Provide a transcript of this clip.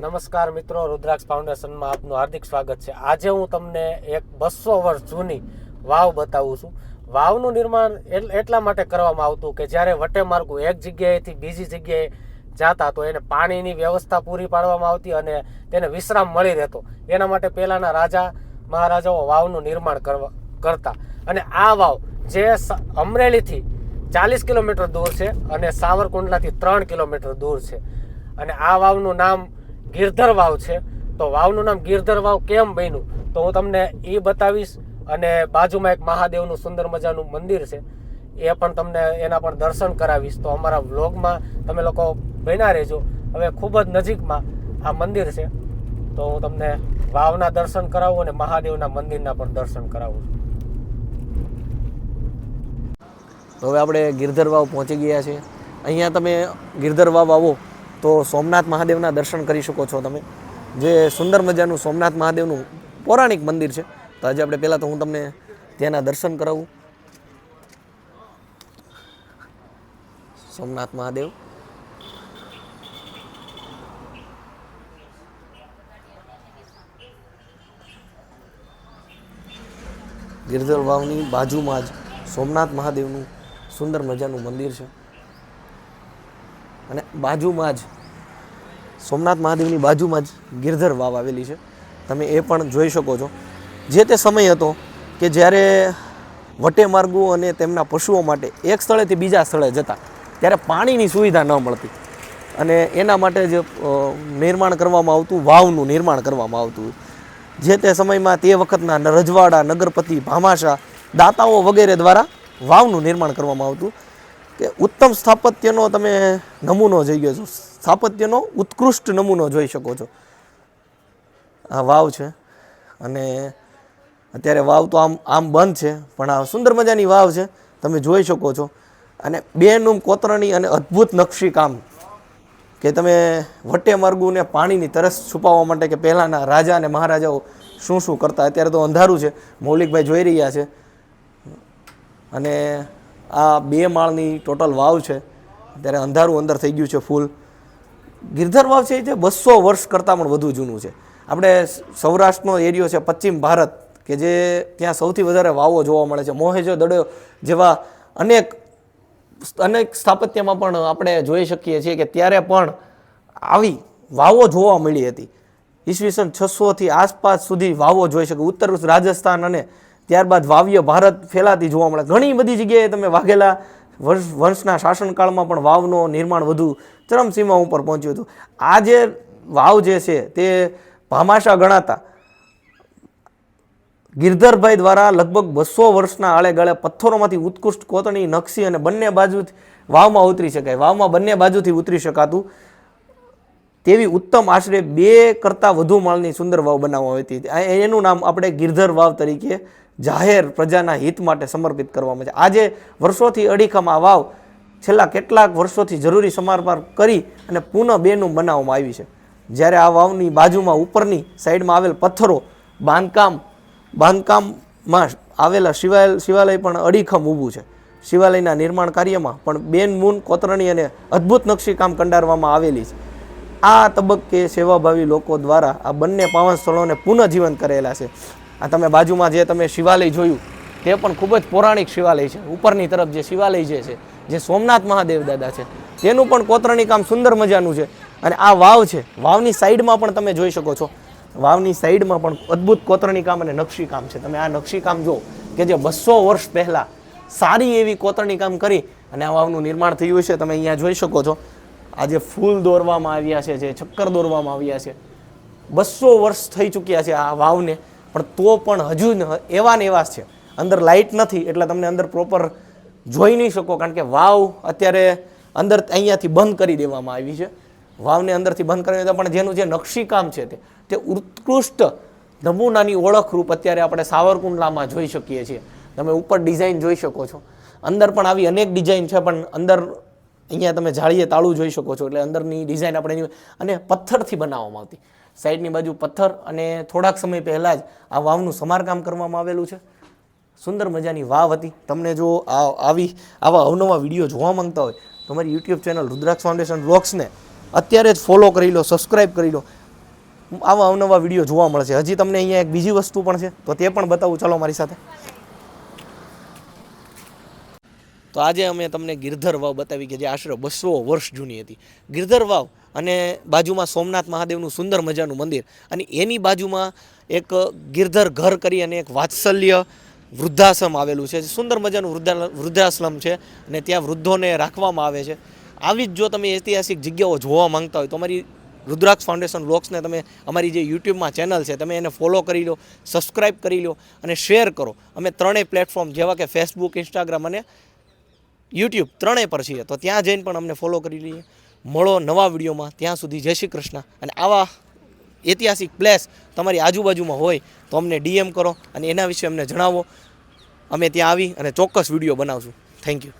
નમસ્કાર મિત્રો, રુદ્રાક્ષ ફાઉન્ડેશનમાં આપનું હાર્દિક સ્વાગત છે. આજે હું તમને એક બસો વર્ષ જૂની વાવ બતાવું છું. વાવનું નિર્માણ એટ- એટલા માટે કરવામાં આવતું કે જ્યારે વટે માર્ગો એક જગ્યાએથી બીજી જગ્યાએ જાતા તો એને પાણીની વ્યવસ્થા પૂરી પાડવામાં આવતી અને તેને વિશ્રામ મળી રહેતો. એના માટે પહેલાંના રાજા મહારાજાઓ વાવનું નિર્માણ કરવા, કરતા. અને આ વાવ જે અમરેલીથી ચાલીસ કિલોમીટર દૂર છે અને સાવરકુંડલાથી ત્રણ કિલોમીટર દૂર છે. અને આ વાવનું નામ ગિરધર વાવ છે. તો વાવનું નામ ગિરધર વાવ કેમ બન્યું? તો હું તમને એ બતાવીશ અને બાજુમાં એક મહાદેવનું સુંદર મજાનું મંદિર છે. એ પણ તમને એના પણ દર્શન કરાવીશ. તો અમારા વ્લોગમાં તમે લોકો બન્યા રહેજો. હવે ખૂબ જ નજીકમાં આ મંદિર છે. તો હું તમને વાવના દર્શન કરાવું અને મહાદેવના મંદિરના પણ દર્શન કરાવું તો હવે આપણે ગિરધર વાવ પહોંચી ગયા છીએ. અહીંયા તમે ગિરધર વાવ આવો. તો સોમનાથ મહાદેવના દર્શન કરી શકો છો તમે. જે સુંદર મજાનું સોમનાથ મહાદેવનું પૌરાણિક મંદિર છે. તો આજે આપણે પહેલાં તો હું તમને ત્યાંના દર્શન કરાવું. સોમનાથ મહાદેવ. ગિરધર વાવની બાજુમાં જ સોમનાથ મહાદેવનું સુંદર મજાનું મંદિર છે. અને બાજુમાં જ સોમનાથ મહાદેવની બાજુમાં જ ગિરધર વાવ આવેલી છે. તમે એ પણ જોઈ શકો છો. જે તે સમય હતો કે જ્યારે વટે માર્ગો અને તેમના પશુઓ માટે એક સ્થળેથી બીજા સ્થળે જતા, ત્યારે પાણીની સુવિધા ન મળતી. અને એના માટે જે નિર્માણ કરવામાં આવતું, વાવનું નિર્માણ કરવામાં આવતું જે તે સમયમાં તે વખતના રજવાડા, નગરપતિ, ભામાશા, દાતાઓ વગેરે દ્વારા વાવનું નિર્માણ કરવામાં આવતું. કે ઉત્તમ સ્થાપત્યનો તમે નમૂનો જોઈ ગયો છો. સ્થાપત્યનો ઉત્કૃષ્ટ નમૂનો જોઈ શકો છો. આ વાવ છે. અને અત્યારે વાવ તો આમ આમ બંધ છે, પણ આ સુંદર મજાની વાવ છે. તમે જોઈ શકો છો. અને બેનુમ કોતરણી અને અદ્ભુત નકશીકામ કે તમે વટે માર્ગુને પાણીની તરસ છુપાવવા માટે કે પહેલાંના રાજા અને મહારાજાઓ શું શું કરતા, અત્યારે તો અંધારું છે. મૌલિકભાઈ જોઈ રહ્યા છે. અને આ બે માળની ટોટલ વાવ છે. ત્યારે અંધારું અંદર થઈ ગયું છે ફૂલ. ગિરધર વાવ છે જે બસો વર્ષ કરતાં પણ વધુ જૂનું છે. આપણે સૌરાષ્ટ્રનો એરિયો છે પશ્ચિમ ભારત, કે જે ત્યાં સૌથી વધારે વાવો જોવા મળે છે. મોહેજો દડો જેવા અનેક અનેક સ્થાપત્યમાં પણ આપણે જોઈ શકીએ છીએ કે ત્યારે પણ આવી વાવો જોવા મળી હતી. ઈસવીસન છસોથી આસપાસ સુધી વાવો જોઈ શકે. ઉત્તર રાજસ્થાન અને ત્યારબાદ વાવ્ય ભારત ફેલાતી જોવા મળે. ઘણી બધી જગ્યાએ તમે વાઘેલા વર્ષ વંશના શાસનકાળમાં પણ વાવનો નિર્માણ વધુ ચરમસીમા ઉપર પહોંચ્યું હતું. આ જે વાવ જે છે તે ભામાશા ગણાતા. ગિરધરભાઈ દ્વારા લગભગ બસો વર્ષના આળેગાળે પથ્થરોમાંથી ઉત્કૃષ્ટ કોતરણી, નકશી અને બંને બાજુથી વાવમાં ઉતરી શકાય. વાવમાં બંને બાજુથી ઉતરી શકાતું. તેવી ઉત્તમ આશરે બે કરતાં વધુ માળની સુંદર વાવ બનાવવામાં આવી હતી. એનું નામ આપણે ગિરધર વાવ તરીકે જાહેર પ્રજાના હિત માટે સમર્પિત કરવામાં છે. આજે વર્ષોથી અડીખમ વાવ છેલ્લા કેટલાક વર્ષોથી જરૂરી સમારપાર કરી અને પુનઃ બેનું બનાવવામાં આવી છે. જ્યારે આ વાવની બાજુમાં ઉપરની સાઈડમાં આવેલ પથ્થરો બાંધકામ, બાંધકામમાં આવેલા શિવાલય શિવાલય પણ અડીખમ ઊભું છે. શિવાલયના નિર્માણ કાર્યમાં પણ બેન મૂન, કોતરણી અને અદ્ભુત નકશીકામ કંડારવામાં આવેલી છે. આ તબક્કે સેવાભાવી લોકો દ્વારા આ બંને પાવન સ્થળોને પુનઃજીવન કરેલા છે. આ તમે બાજુમાં જે તમે શિવાલય જોયું, તે પણ ખૂબ જ પૌરાણિક શિવાલય છે. ઉપરની તરફ જે શિવાલય જે છે, જે સોમનાથ મહાદેવ દાદા છે, તેનું પણ કોતરણી કામ સુંદર મજાનું છે. અને આ વાવ છે, વાવની સાઈડમાં પણ તમે જોઈ શકો છો. વાવની સાઈડમાં પણ અદ્ભુત કોતરણી કામ અને નકશી કામ છે. તમે આ નકશી કામ જો કે જે બસો વર્ષ પહેલાં સારી એવી કોતરણી કામ કરી અને આ વાવનું નિર્માણ થયું છે. તમે અહીંયા જોઈ શકો છો. આ જે ફૂલ દોરવામાં આવ્યા છે, જે ચક્કર દોરવામાં આવ્યા છે. બસો વર્ષ થઈ ચૂક્યા છે આ વાવને. પણ તો પણ હજુ એવા ને એવા છે. અંદર લાઇટ નથી એટલે તમને અંદર પ્રોપર જોઈ નહીં શકો કારણ કે વાવ અત્યારે અંદર અહીંયાથી બંધ કરી દેવામાં આવી છે. વાવને અંદરથી બંધ કરી દીધા, પણ જેનું જે નકશીકામ છે તે તે ઉત્કૃષ્ટ નમૂનાની ઓળખરૂપ અત્યારે આપણે સાવરકુંડલામાં જોઈ શકીએ છીએ. તમે ઉપર ડિઝાઇન જોઈ શકો છો. અંદર પણ આવી અનેક ડિઝાઇન છે, પણ અંદર અહીંયા તમે જાળીએ તાળું જોઈ શકો છો. એટલે અંદરની ડિઝાઇન આપણે અને પથ્થરથી બનાવવામાં આવતી. સાઈડની બાજુ પથ્થર અને થોડાક સમય પહેલાં જ આ વાવનું સમારકામ કરવામાં આવેલું છે. સુંદર મજાની વાવ હતી. તમને જો આ આવી, આવા અવનવા વીડિયો જોવા માંગતા હોય તો મારી યુટ્યુબ ચેનલ રુદ્રાક્ષ ફાઉન્ડેશન બ્લોગ્સને અત્યારે જ ફોલો કરી લો, સબસ્ક્રાઇબ કરી લો. આવા અવનવા વીડિયો જોવા મળશે. હજી તમને અહીંયા એક બીજી વસ્તુ પણ છે, તો તે પણ બતાવું. ચાલો મારી સાથે. તો આજે અમે તમને ગિરધર વાવ બતાવી કે જે આશરે બસો વર્ષ જૂની હતી. ગિરધર વાવ અને બાજુમાં સોમનાથ મહાદેવનું સુંદર મજાનું મંદિર અને એની બાજુમાં એક ગિરધર ઘર કરી અને એક વાત્સલ્ય વૃદ્ધાશ્રમ આવેલું છે. સુંદર મજાનું વૃદ્ધા વૃદ્ધાશ્રમ છે અને ત્યાં વૃદ્ધોને રાખવામાં આવે છે. આવી જ જો તમે ઐતિહાસિક જગ્યાઓ જોવા માંગતા હોય તો અમારી રુદ્રાક્ષ ફાઉન્ડેશન બ્લોગ્સને તમે અમારી જે યુટ્યુબમાં ચેનલ છે તમે એને ફોલો કરી લો સબસ્ક્રાઈબ કરી લો અને શેર કરો. અમે ત્રણેય પ્લેટફોર્મ જેવા કે ફેસબુક ઇન્સ્ટાગ્રામ અને યુટ્યુબ ત્રણેય પર છીએ. તો ત્યાં જઈને પણ અમને ફોલો કરી લઈએ. મળો નવા વિડીયોમાં. ત્યાં સુધી જય શ્રી કૃષ્ણ. અને આવા ઐતિહાસિક પ્લેસ તમારી આજુબાજુમાં હોય, તો અમને ડીએમ કરો અને એના વિશે અમને જણાવો. અમે ત્યાં આવી અને ચોક્કસ વીડિયો બનાવશું. Thank you